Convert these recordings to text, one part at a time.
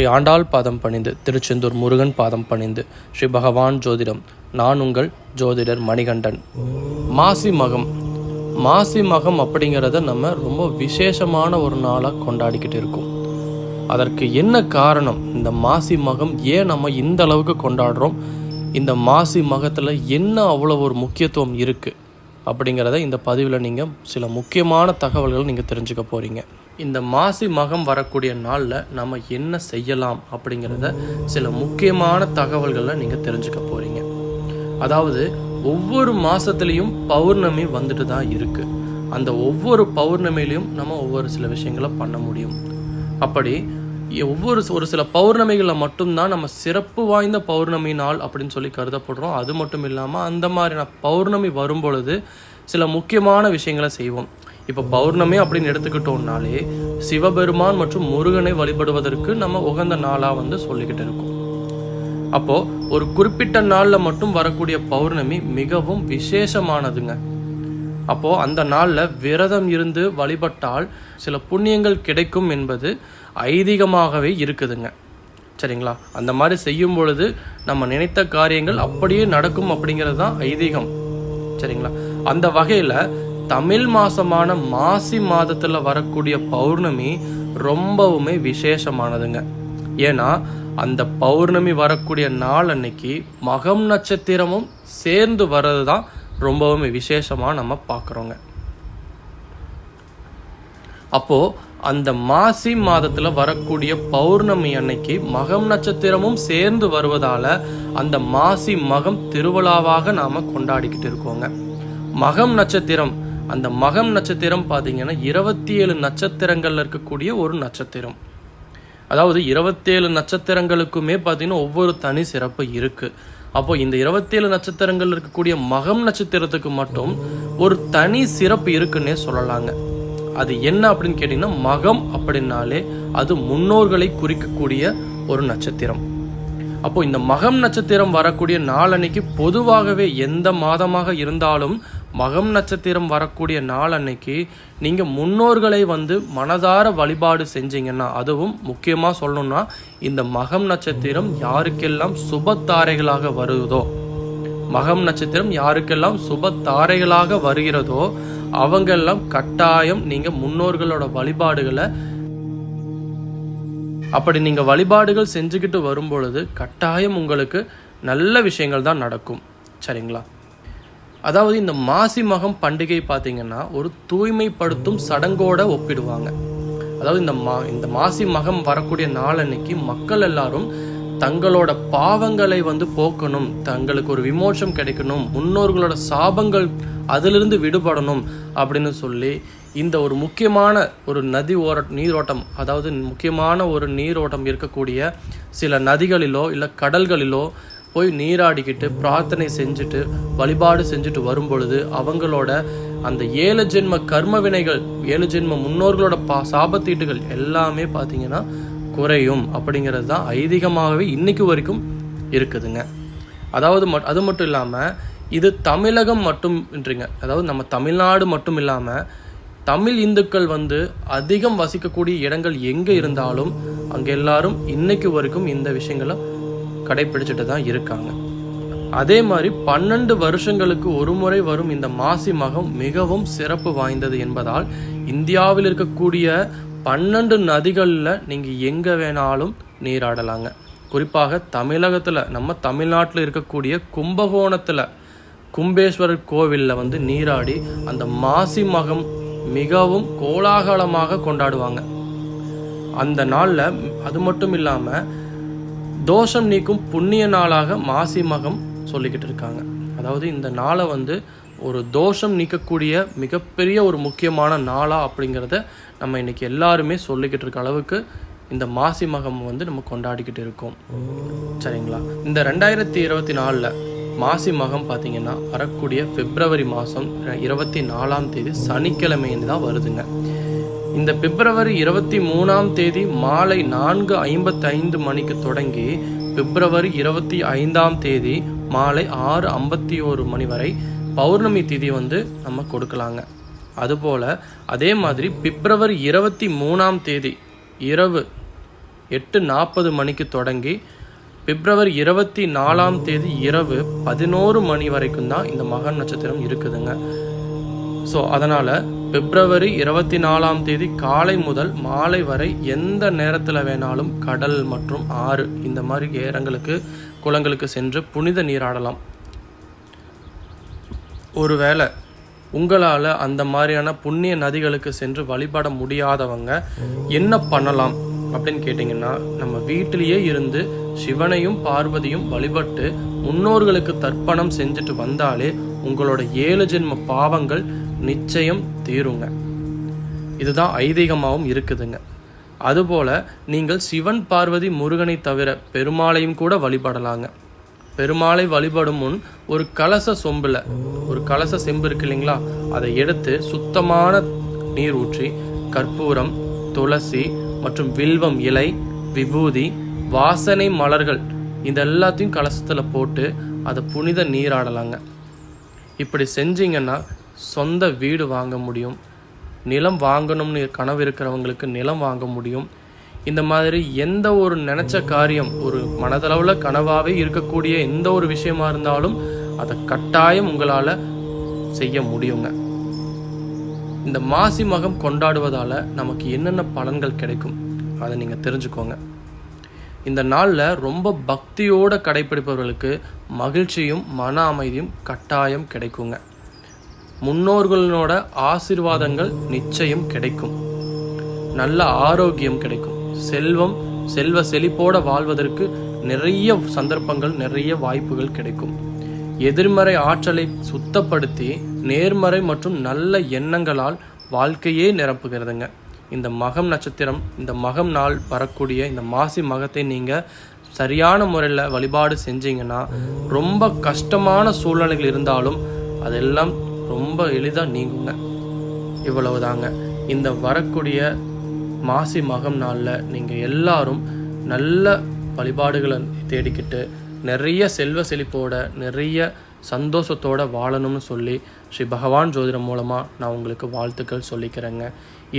ஸ்ரீ ஆண்டாள் பாதம் பணிந்து திருச்செந்தூர் முருகன் பாதம் பணிந்து ஸ்ரீ பகவான் ஜோதிடம் நான் உங்கள் ஜோதிடர் மணிகண்டன். மாசி மகம். மாசி மகம் அப்படிங்கிறத நம்ம ரொம்ப விசேஷமான ஒரு நாளாக கொண்டாடிக்கிட்டு இருக்கோம். அதற்கு என்ன காரணம்? இந்த மாசி மகம் ஏன் நம்ம இந்த அளவுக்கு கொண்டாடுறோம்? இந்த மாசி மகத்தில் என்ன அவ்வளோ ஒரு முக்கியத்துவம் இருக்குது அப்படிங்கிறத இந்த பதிவில் நீங்கள் சில முக்கியமான தகவல்கள் நீங்கள் தெரிஞ்சுக்க போகிறீங்க இந்த மாசி மகம் வரக்கூடிய நாளில் நம்ம என்ன செய்யலாம் அப்படிங்கிறத சில முக்கியமான தகவல்களை நீங்கள் தெரிஞ்சுக்க போகிறீங்க அதாவது ஒவ்வொரு மாதத்துலேயும் பௌர்ணமி வந்துட்டு தான் இருக்குது அந்த ஒவ்வொரு பௌர்ணமிலையும் நம்ம ஒவ்வொரு சில விஷயங்களை பண்ண முடியும். அப்படி ஒவ்வொரு ஒரு சில பௌர்ணமிகளில் மட்டும்தான் நம்ம சிறப்பு வாய்ந்த பௌர்ணமி நாள் அப்படின்னு சொல்லி கருதப்படுறோம். அது மட்டும் இல்லாமல் அந்த மாதிரியான பௌர்ணமி வரும் பொழுது சில முக்கியமான விஷயங்களை செய்வோம். இப்போ பௌர்ணமி அப்படின்னு எடுத்துக்கிட்டோம்னாலே சிவபெருமான் மற்றும் முருகனை வழிபடுவதற்கு நம்ம உகந்த நாளாக வந்து சொல்லிக்கிட்டு இருக்கோம். அப்போது ஒரு குறிப்பிட்ட நாளில் மட்டும் வரக்கூடிய பௌர்ணமி மிகவும் விசேஷமானதுங்க. அப்போது அந்த நாளில் விரதம் இருந்து வழிபட்டால் சில புண்ணியங்கள் கிடைக்கும் என்பது ஐதீகமாகவே இருக்குதுங்க. சரிங்களா? அந்த மாதிரி செய்யும் பொழுது நம்ம நினைத்த காரியங்கள் அப்படியே நடக்கும் அப்படிங்கிறது தான் ஐதீகம். சரிங்களா? அந்த வகையில் தமிழ் மாசமான மாசி மாதத்தில் வரக்கூடிய பௌர்ணமி ரொம்பவுமே விசேஷமானதுங்க. ஏன்னா அந்த பௌர்ணமி வரக்கூடிய நாள் அன்னைக்கு மகம் நட்சத்திரமும் சேர்ந்து வர்றது தான் ரொம்பவுமே விசேஷமாக நம்ம பார்க்குறோங்க அப்போது அந்த மாசி மாதத்தில் வரக்கூடிய பௌர்ணமி அன்னைக்கு மகம் நட்சத்திரமும் சேர்ந்து வருவதால் அந்த மாசி மகம் திருவிழாவாக நாம் கொண்டாடிக்கிட்டு இருக்கோங்க. மகம் நட்சத்திரம் அந்த மகம் நட்சத்திரம் பார்த்தீங்கன்னா இருபத்தி ஏழு நட்சத்திரங்களில் இருக்கக்கூடிய ஒரு நட்சத்திரம். அதாவது இருபத்தேழு நட்சத்திரங்களுக்குமே பார்த்தீங்கன்னா ஒவ்வொரு தனி சிறப்பு இருக்குது அப்போ இந்த இருபத்தேழு நட்சத்திரங்கள் இருக்கக்கூடிய மகம் நட்சத்திரத்துக்கு மட்டும் ஒரு தனி சிறப்பு இருக்குன்னே சொல்லலாங்க. அது என்ன அப்படின்னு கேட்டிங்கன்னா மகம் அப்படின்னாலே அது முன்னோர்களை குறிக்கக்கூடிய ஒரு நட்சத்திரம். அப்போ இந்த மகம் நட்சத்திரம் வரக்கூடிய நாளன்னைக்கு பொதுவாகவே எந்த மாதமாக இருந்தாலும் மகம் நட்சத்திரம் வரக்கூடிய நாள் அன்னைக்கு நீங்கள் முன்னோர்களை வந்து மனதார வழிபாடு செஞ்சீங்கன்னா அதுவும் முக்கியமாக சொல்லணும்னா இந்த மகம் நட்சத்திரம் யாருக்கெல்லாம் சுபத்தாரைகளாக வருதோ மகம் நட்சத்திரம் யாருக்கெல்லாம் சுபத்தாரைகளாக வருகிறதோ அவங்கெல்லாம் கட்டாயம் நீங்கள் முன்னோர்களோட வழிபாடுகளை அப்படி நீங்கள் வழிபாடுகள் செஞ்சுக்கிட்டு வரும்பொழுது கட்டாயம் உங்களுக்கு நல்ல விஷயங்கள் தான் நடக்கும். சரிங்களா? அதாவது இந்த மாசி மகம் பண்டிகை பார்த்தீங்கன்னா ஒரு தூய்மைப்படுத்தும் சடங்கோட ஒப்பிடுவாங்க. அதாவது இந்த மா இந்த மாசி மகம் வரக்கூடிய நாள் அன்னைக்கு மக்கள் எல்லாரும் தங்களோட பாவங்களை வந்து போக்கணும். தங்களுக்கு ஒரு விமோசம் கிடைக்கணும். முன்னோர்களோட சாபங்கள் அதிலிருந்து விடுபடணும் அப்படின்னு சொல்லி இந்த ஒரு முக்கியமான ஒரு நதி ஓர நீரோட்டம் அதாவது முக்கியமான ஒரு நீரோட்டம் இருக்கக்கூடிய சில நதிகளிலோ இல்லை கடல்களிலோ போய் நீராடிக்கிட்டு பிரார்த்தனை செஞ்சுட்டு வழிபாடு செஞ்சுட்டு வரும் பொழுது அவங்களோட அந்த ஏழு ஜென்ம கர்ம வினைகள் ஏழு ஜென்ம முன்னோர்களோட பா சாபத்தீட்டுகள் எல்லாமே பார்த்தீங்கன்னா குறையும் அப்படிங்கிறது தான் ஐதீகமாகவே இன்றைக்கு வரைக்கும் இருக்குதுங்க. அதாவது மட் அது மட்டும் இல்லாமல் இது தமிழகம் மட்டும்ன்றீங்க. அதாவது நம்ம தமிழ்நாடு மட்டும் இல்லாமல் தமிழ் இந்துக்கள் வந்து அதிகம் வசிக்கக்கூடிய இடங்கள் எங்கே இருந்தாலும் அங்கே எல்லாரும் இன்னைக்கு வரைக்கும் இந்த விஷயங்களை கடைபிடிச்சிட்டு தான் இருக்காங்க. அதே மாதிரி பன்னெண்டு வருஷங்களுக்கு ஒரு முறை வரும் இந்த மாசி மகம் மிகவும் சிறப்பு வாய்ந்தது என்பதால் இந்தியாவில் இருக்கக்கூடிய பன்னெண்டு நதிகளில் நீங்கள் எங்கே வேணாலும் நீராடலாங்க. குறிப்பாக தமிழகத்தில் நம்ம தமிழ்நாட்டில் இருக்கக்கூடிய கும்பகோணத்தில் கும்பேஸ்வரர் கோவிலில் வந்து நீராடி அந்த மாசி மகம் மிகவும் கோலாகலமாக கொண்டாடுவாங்க. அந்த நாளில் அது மட்டும் இல்லாமல் தோஷம் நீக்கும் புண்ணிய நாளாக மாசி மகம் சொல்லிக்கிட்டு இருக்காங்க. அதாவது இந்த நாளை வந்து ஒரு தோஷம் நீக்கக்கூடிய மிகப்பெரிய ஒரு முக்கியமான நாளாக அப்படிங்கிறத நம்ம இன்னைக்கு எல்லாருமே சொல்லிக்கிட்டு இருக்க அளவுக்கு இந்த மாசி மகம் வந்து நம்ம கொண்டாடிக்கிட்டு இருக்கோம். சரிங்களா? இந்த ரெண்டாயிரத்தி இருபத்தி நாலில் மாசி மகம் பார்த்தீங்கன்னா வரக்கூடிய பிப்ரவரி மாதம் இருபத்தி நாலாம் தேதி சனிக்கிழமைன்னு தான் வருதுங்க. இந்த பிப்ரவரி இருபத்தி மூணாம் தேதி மாலை நான்கு ஐம்பத்தி ஐந்து மணிக்கு தொடங்கி பிப்ரவரி இருபத்தி ஐந்தாம் தேதி மாலை ஆறு ஐம்பத்தி ஒரு மணி வரை பௌர்ணமி திதி வந்து நம்ம கொடுக்கலாங்க. அதுபோல் அதே மாதிரி பிப்ரவரி இருபத்தி மூணாம் தேதி இரவு எட்டு நாற்பது மணிக்கு தொடங்கி பிப்ரவரி இருபத்தி நாலாம் தேதி இரவு பதினோரு மணி வரைக்கும் தான் இந்த மகன் நட்சத்திரம் இருக்குதுங்க. ஸோ அதனால் பிப்ரவரி இருபத்தி நாலாம் தேதி காலை முதல் மாலை வரை எந்த நேரத்தில் வேணாலும் கடல் மற்றும் ஆறு இந்த மாதிரி ஏரங்களுக்கு குளங்களுக்கு சென்று புனித நீராடலாம். ஒருவேளை உங்களால் அந்த மாதிரியான புண்ணிய நதிகளுக்கு சென்று வழிபட முடியாதவங்க என்ன பண்ணலாம் அப்படின்னு கேட்டிங்கன்னா நம்ம வீட்டிலேயே இருந்து சிவனையும் பார்வதியும் வழிபட்டு முன்னோர்களுக்கு தர்ப்பணம் செஞ்சுட்டு வந்தாலே உங்களோட ஏழு ஜென்ம பாவங்கள் நிச்சயம் தீருங்க. இதுதான் ஐதீகமாகவும் இருக்குதுங்க. அதுபோல நீங்கள் சிவன் பார்வதி முருகனை தவிர பெருமாளையும் கூட வழிபடலாங்க. பெருமாளை வழிபடும் முன் ஒரு கலச சொம்பில் ஒரு கலச செம்பு இருக்கு இல்லைங்களா? அதை எடுத்து சுத்தமான நீர் ஊற்றி கற்பூரம் துளசி மற்றும் வில்வம் இலை விபூதி வாசனை மலர்கள் இது எல்லாத்தையும் கலசத்தில் போட்டு அதை புனித நீராடலாங்க இப்படி செஞ்சீங்கன்னா சொந்த வீடு வாங்க முடியும். நிலம் வாங்கணும்னு கனவு இருக்கிறவங்களுக்கு நிலம் வாங்க முடியும். இந்த மாதிரி எந்த ஒரு நினைச்ச காரியம் ஒரு மனதளவில் கனவாகவே இருக்கக்கூடிய எந்த ஒரு விஷயமா இருந்தாலும் அதை கட்டாயம் உங்களால் செய்ய முடியுங்க. இந்த மாசி மகம் கொண்டாடுவதால் நமக்கு என்னென்ன பலன்கள் கிடைக்கும்? அதை நீங்கள் தெரிஞ்சுக்கோங்க. இந்த நாளில் ரொம்ப பக்தியோடு கடைப்பிடிப்பவர்களுக்கு மகிழ்ச்சியும் மன அமைதியும் கட்டாயம் கிடைக்குங்க. முன்னோர்களோட ஆசீர்வாதங்கள் நிச்சயம் கிடைக்கும். நல்ல ஆரோக்கியம் கிடைக்கும். செல்வம் செல்வ செழிப்போட வாழ்வதற்கு நிறைய சந்தர்ப்பங்கள் நிறைய வாய்ப்புகள் கிடைக்கும். எதிர்மறை ஆற்றலை சுத்தப்படுத்தி நேர்மறை மற்றும் நல்ல எண்ணங்களால் வாழ்க்கையே நிரப்புகிறதுங்க. இந்த மகம் நட்சத்திரம் இந்த மகம் நாள் வரக்கூடிய இந்த மாசி மகத்தை நீங்கள் சரியான முறையில் வழிபாடு செஞ்சீங்கன்னா ரொம்ப கஷ்டமான சூழ்நிலைகள் இருந்தாலும் அதெல்லாம் ரொம்ப எளிதாக நீங்குங்க. இவ்வளவுதாங்க. இந்த வரக்கூடிய மாசி மகம் நாளில் நீங்கள் எல்லாரும் நல்ல வழிபாடுகளை தேடிக்கிட்டு நிறைய செல்வ செழிப்போட நிறைய சந்தோஷத்தோட வாழணும்னு சொல்லி ஸ்ரீ பகவான் ஜோதிடம் மூலமாக நான் உங்களுக்கு வாழ்த்துக்கள் சொல்லிக்கிறேங்க.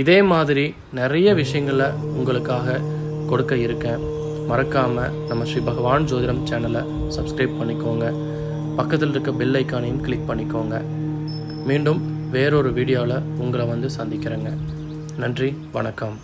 இதே மாதிரி நிறைய விஷயங்களை உங்களுக்காக கொடுக்க இருக்கேன். மறக்காமல் நம்ம ஸ்ரீ பகவான் ஜோதிடம் சேனலை சப்ஸ்கிரைப் பண்ணிக்கோங்க. பக்கத்தில் இருக்க பெல் ஐக்கானையும் கிளிக் பண்ணிக்கோங்க. மீண்டும் வேறொரு வீடியோவில் உங்களை வந்து சந்திக்கிறேங்க. நன்றி வணக்கம்.